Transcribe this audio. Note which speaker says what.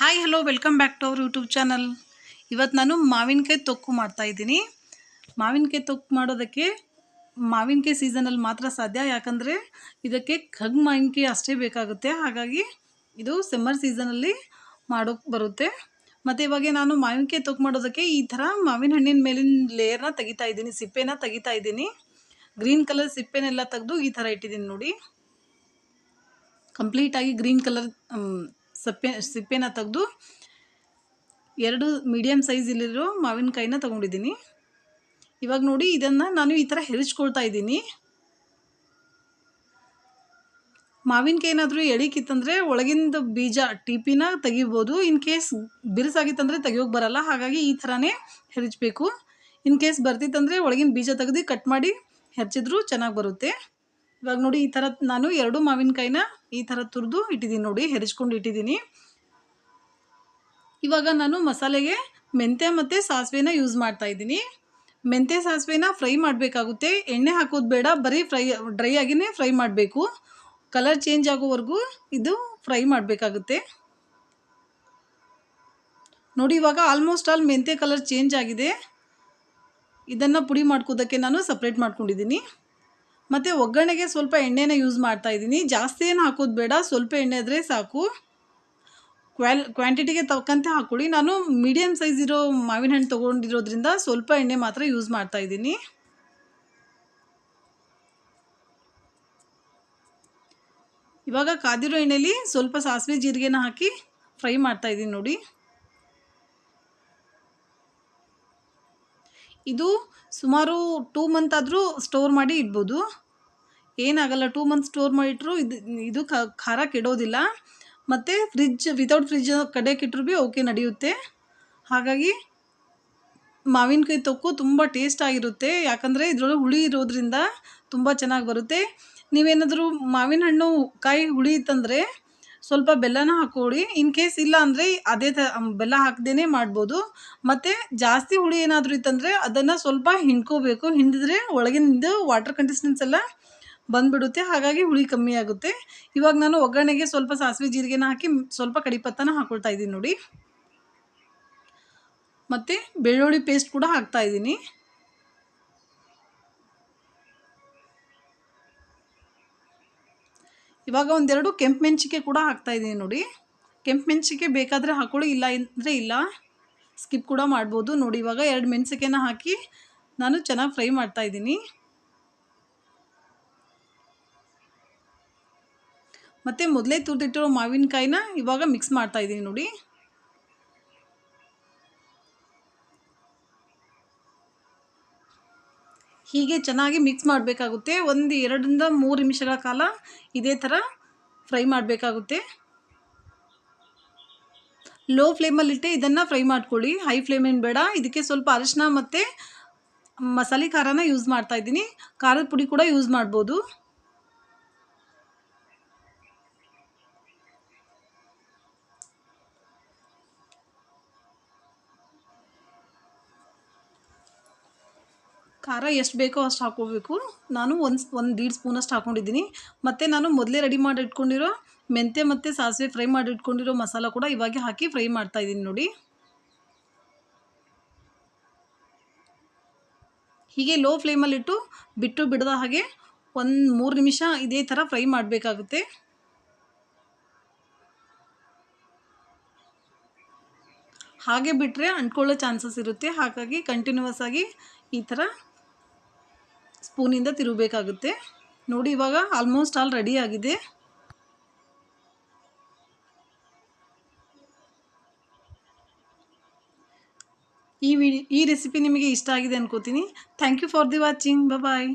Speaker 1: Hi hello welcome back to our YouTube channel ಇವತ್ತು ನಾನು ಮಾವಿನಕಾಯಿ ತೊಕ್ಕು ಮಾಡ್ತಾ ಇದ್ದೀನಿ. ಮಾವಿನಕಾಯಿ ತೊಕ್ಕು ಮಾಡೋದಕ್ಕೆ ಮಾವಿನಕಾಯಿ ಸೀಸನಲ್ಲಿ ಮಾತ್ರ ಸಾಧ್ಯ. ಯಾಕಂದರೆ ಇದಕ್ಕೆ ಖಗ್ ಮಾವಿನಕಾಯಿ ಅಷ್ಟೇ ಬೇಕಾಗುತ್ತೆ. ಹಾಗಾಗಿ ಇದು ಸಮ್ಮರ್ ಸೀಸನಲ್ಲಿ ಮಾಡೋಕ್ಕೆ ಬರುತ್ತೆ. ಮತ್ತು ಇವಾಗ ನಾನು ಮಾವಿನಕಾಯಿ ತೊಕ್ಕು ಮಾಡೋದಕ್ಕೆ ಈ ಥರ ಮಾವಿನ ಹಣ್ಣಿನ ಮೇಲಿನ ಲೇಯರ್ನ ತೆಗಿತಾ ಇದ್ದೀನಿ. ಸಿಪ್ಪೆನ ತೆಗಿತಾ ಇದ್ದೀನಿ. ಗ್ರೀನ್ ಕಲರ್ ಸಿಪ್ಪೆನೆಲ್ಲ ತೆಗೆದು ಈ ಥರ ಇಟ್ಟಿದ್ದೀನಿ ನೋಡಿ. ಕಂಪ್ಲೀಟಾಗಿ ಗ್ರೀನ್ ಕಲರ್ ಸಪ್ಪೆ, ಸಿಪ್ಪೆನ ತೆಗೆದು ಎರಡು ಮೀಡಿಯಮ್ ಸೈಜ್ ಇಲ್ಲಿರೋ ಮಾವಿನಕಾಯಿನ ತೊಗೊಂಡಿದ್ದೀನಿ. ಇವಾಗ ನೋಡಿ ಇದನ್ನು ನಾನು ಈ ಥರ ಹೆರಿಚ್ಕೊಳ್ತಾ ಇದ್ದೀನಿ. ಮಾವಿನಕಾಯಿನಾದರೂ ಎಳಿಕಿತ್ತಂದರೆ ಒಳಗಿಂದ ಬೀಜ ಟಿಪಿನ ತೆಗಿಬೋದು. ಇನ್ ಕೇಸ್ ಬಿರುಸಾಗಿತ್ತಂದರೆ ತೆಗಿಯೋಕೆ ಬರಲ್ಲ. ಹಾಗಾಗಿ ಈ ಥರನೇ ಹೆರಿಚಬೇಕು ಇನ್ ಕೇಸ್ ಬರ್ತಿತ್ತಂದರೆ ಒಳಗಿನ ಬೀಜ ತೆಗೆದು ಕಟ್ ಮಾಡಿ ಹೆರ್ಚಿದ್ರೂ ಚೆನ್ನಾಗಿ ಬರುತ್ತೆ. ಇವಾಗ ನೋಡಿ ಈ ಥರ ನಾನು ಎರಡು ಮಾವಿನಕಾಯಿನ ಈ ಥರ ತುರಿದು ಇಟ್ಟಿದ್ದೀನಿ ನೋಡಿ, ಹೆರಿಸ್ಕೊಂಡು ಇಟ್ಟಿದ್ದೀನಿ. ಇವಾಗ ನಾನು ಮಸಾಲೆಗೆ ಮೆಂತ್ಯ ಮತ್ತು ಸಾಸಿವೆನ ಯೂಸ್ ಮಾಡ್ತಾ ಇದ್ದೀನಿ. ಮೆಂತ್ಯ ಸಾಸಿವೆನ ಫ್ರೈ ಮಾಡಬೇಕಾಗುತ್ತೆ. ಎಣ್ಣೆ ಹಾಕೋದು ಬೇಡ, ಬರೀ ಫ್ರೈ, ಡ್ರೈ ಆಗಿನೇ ಫ್ರೈ ಮಾಡಬೇಕು. ಕಲರ್ ಚೇಂಜ್ ಆಗೋವರೆಗೂ ಇದು ಫ್ರೈ ಮಾಡಬೇಕಾಗುತ್ತೆ. ನೋಡಿ, ಇವಾಗ ಆಲ್ಮೋಸ್ಟ್ ಆಲ್ ಮೆಂತ್ಯ ಕಲರ್ ಚೇಂಜ್ ಆಗಿದೆ. ಇದನ್ನು ಪುಡಿ ಮಾಡ್ಕೋದಕ್ಕೆ ನಾನು ಸಪ್ರೇಟ್ ಮಾಡ್ಕೊಂಡಿದ್ದೀನಿ. ಮತ್ತು ಒಗ್ಗರಣೆಗೆ ಸ್ವಲ್ಪ ಎಣ್ಣೆನ ಯೂಸ್ ಮಾಡ್ತಾ ಇದ್ದೀನಿ. ಜಾಸ್ತಿ ಏನು ಹಾಕೋದು ಬೇಡ. ಸ್ವಲ್ಪ ಎಣ್ಣೆ ಆದರೆ ಸಾಕು. ಕ್ವಾಲ್ ಕ್ವಾಂಟಿಟಿಗೆ ತಕ್ಕಂತೆ ಹಾಕ್ಕೊಳ್ಳಿ ನಾನು ಮೀಡಿಯಮ್ ಸೈಜ್ ಇರೋ ಮಾವಿನ ಹಣ್ಣು ತೊಗೊಂಡಿರೋದ್ರಿಂದ ಸ್ವಲ್ಪ ಎಣ್ಣೆ ಮಾತ್ರ ಯೂಸ್ ಮಾಡ್ತಾ ಇದ್ದೀನಿ. ಇವಾಗ ಕಾದಿರೋ ಎಣ್ಣೆಲಿ ಸ್ವಲ್ಪ ಸಾಸಿವೆ ಜೀರಿಗೆನ ಹಾಕಿ ಫ್ರೈ ಮಾಡ್ತಾ ಇದ್ದೀನಿ ನೋಡಿ. ಇದು ಸುಮಾರು ಟೂ ಮಂತ್ ಆದರೂ ಸ್ಟೋರ್ ಮಾಡಿ ಇಡ್ಬೋದು. ಏನಾಗಲ್ಲ ಟೂ ಮಂತ್ ಸ್ಟೋರ್ ಮಾಡಿಟ್ರು ಇದು ಇದು ಖಾರ ಕೆಡೋದಿಲ್ಲ. ಮತ್ತು ಫ್ರಿಜ್ ವಿತೌಟ್ ಫ್ರಿಜ್ ಕಡೆಗಿಟ್ರು ಭೀ ಓಕೆ ನಡೆಯುತ್ತೆ. ಹಾಗಾಗಿ ಮಾವಿನಕಾಯಿ ತೊಕ್ಕು ತುಂಬ ಟೇಸ್ಟ್ ಆಗಿರುತ್ತೆ. ಯಾಕಂದರೆ ಇದರೊಳಗೆ ಹುಳಿ ಇರೋದ್ರಿಂದ ತುಂಬ ಚೆನ್ನಾಗಿ ಬರುತ್ತೆ. ನೀವೇನಾದರೂ ಮಾವಿನ ಹಣ್ಣು ಕಾಯಿ ಹುಳಿ ಇತ್ತಂದರೆ ಸ್ವಲ್ಪ ಬೆಲ್ಲನ ಹಾಕೊಳ್ಳಿ ಇನ್ ಕೇಸ್ ಇಲ್ಲ ಅಂದರೆ ಅದೇ ಥರ ಬೆಲ್ಲ ಹಾಕ್ದೇ ಮಾಡ್ಬೋದು. ಮತ್ತು ಜಾಸ್ತಿ ಹುಳಿ ಏನಾದರೂ ಇತ್ತಂದರೆ ಅದನ್ನು ಸ್ವಲ್ಪ ಹಿಂಡ್ಕೋಬೇಕು. ಹಿಂಡಿದ್ರೆ ಒಳಗಿಂದ ವಾಟರ್ ಕಂಟೆಸ್ಟೆನ್ಸ್ ಎಲ್ಲ ಬಂದುಬಿಡುತ್ತೆ. ಹಾಗಾಗಿ ಹುಳಿ ಕಮ್ಮಿ ಆಗುತ್ತೆ. ಇವಾಗ ನಾನು ಒಗ್ಗರಣೆಗೆ ಸ್ವಲ್ಪ ಸಾಸಿವೆ ಜೀರಿಗೆನ ಹಾಕಿ ಸ್ವಲ್ಪ ಕಡಿಪತ್ತನ ಹಾಕ್ಕೊಳ್ತಾ ಇದ್ದೀನಿ ನೋಡಿ. ಮತ್ತು ಬೆಳ್ಳುಳ್ಳಿ ಪೇಸ್ಟ್ ಕೂಡ ಹಾಕ್ತಾ ಇದ್ದೀನಿ. ಇವಾಗ ಒಂದೆರಡು ಕೆಂಪು ಮೆಣಸಿಕೆ ಕೂಡ ಹಾಕ್ತಾ ಇದ್ದೀನಿ ನೋಡಿ. ಕೆಂಪು ಮೆಣಸಿಕೆ ಬೇಕಾದರೆ ಹಾಕೊಳ್ಳಿ, ಇಲ್ಲ ಅಂದರೆ ಇಲ್ಲ. ಸ್ಕಿಪ್ ಕೂಡ ಮಾಡ್ಬೋದು. ನೋಡಿ, ಇವಾಗ ಎರಡು ಮೆಣಸಿಕೆನ ಹಾಕಿ ನಾನು ಚೆನ್ನಾಗಿ ಫ್ರೈ ಮಾಡ್ತಾ ಇದ್ದೀನಿ. ಮತ್ತು ಮೊದಲೇ ತುರಿದಿಟ್ಟಿರೋ ಮಾವಿನಕಾಯಿನ ಇವಾಗ ಮಿಕ್ಸ್ ಮಾಡ್ತಾಯಿದ್ದೀನಿ ನೋಡಿ. ಹೀಗೆ ಚೆನ್ನಾಗಿ ಮಿಕ್ಸ್ ಮಾಡಬೇಕಾಗುತ್ತೆ. ಒಂದು ಎರಡರಿಂದ ಮೂರು ನಿಮಿಷಗಳ ಕಾಲ ಇದೇ ಥರ ಫ್ರೈ ಮಾಡಬೇಕಾಗುತ್ತೆ. ಲೋ ಫ್ಲೇಮಲ್ಲಿಟ್ಟೆ ಇದನ್ನು ಫ್ರೈ ಮಾಡ್ಕೊಳ್ಳಿ. ಹೈ ಫ್ಲೇಮ್ ಏನು ಬೇಡ. ಇದಕ್ಕೆ ಸ್ವಲ್ಪ ಅರಶಿನ ಮತ್ತು ಮಸಾಲೆ ಖಾರನ ಯೂಸ್ ಮಾಡ್ತಾಯಿದ್ದೀನಿ ಖಾರದ ಪುಡಿ ಕೂಡ ಯೂಸ್ ಮಾಡ್ಬೋದು. ಖಾರ ಎಷ್ಟು ಬೇಕೋ ಅಷ್ಟು ಹಾಕೋಬೇಕು. ನಾನು ಒಂದು ಒಂದು ದೀಡ್ ಸ್ಪೂನಷ್ಟು ಹಾಕ್ಕೊಂಡಿದ್ದೀನಿ ಮತ್ತು ನಾನು ಮೊದಲೇ ರೆಡಿ ಮಾಡಿ ಇಟ್ಕೊಂಡಿರೋ ಮೆಂತ್ಯ ಮತ್ತು ಸಾಸಿವೆ ಫ್ರೈ ಮಾಡಿ ಇಟ್ಕೊಂಡಿರೋ ಮಸಾಲ ಕೂಡ ಇವಾಗೆ ಹಾಕಿ ಫ್ರೈ ಮಾಡ್ತಾ ಇದ್ದೀನಿ ನೋಡಿ. ಹೀಗೆ ಲೋ ಫ್ಲೇಮಲ್ಲಿಟ್ಟು ಬಿಟ್ಟು ಬಿಡದ ಹಾಗೆ ಒಂದು ಮೂರು ನಿಮಿಷ ಇದೇ ಥರ ಫ್ರೈ ಮಾಡಬೇಕಾಗುತ್ತೆ. ಹಾಗೆ ಬಿಟ್ಟರೆ ಅಂಟ್ಕೊಳ್ಳೋ ಚಾನ್ಸಸ್ ಇರುತ್ತೆ. ಹಾಗಾಗಿ ಕಂಟಿನ್ಯೂಸ್ ಆಗಿ ಈ ಥರ ಸ್ಪೂನಿಂದ ತಿರುಗಬೇಕಾಗುತ್ತೆ. ನೋಡಿ, ಇವಾಗ ಆಲ್ಮೋಸ್ಟ್ ಆಲ್ ರೆಡಿ ಆಗಿದೆ. ಈ ವಿಡಿ ಈ ರೆಸಿಪಿ ನಿಮಗೆ ಇಷ್ಟ ಆಗಿದೆ ಅನ್ಕೋತೀನಿ. Thank you for the watching bye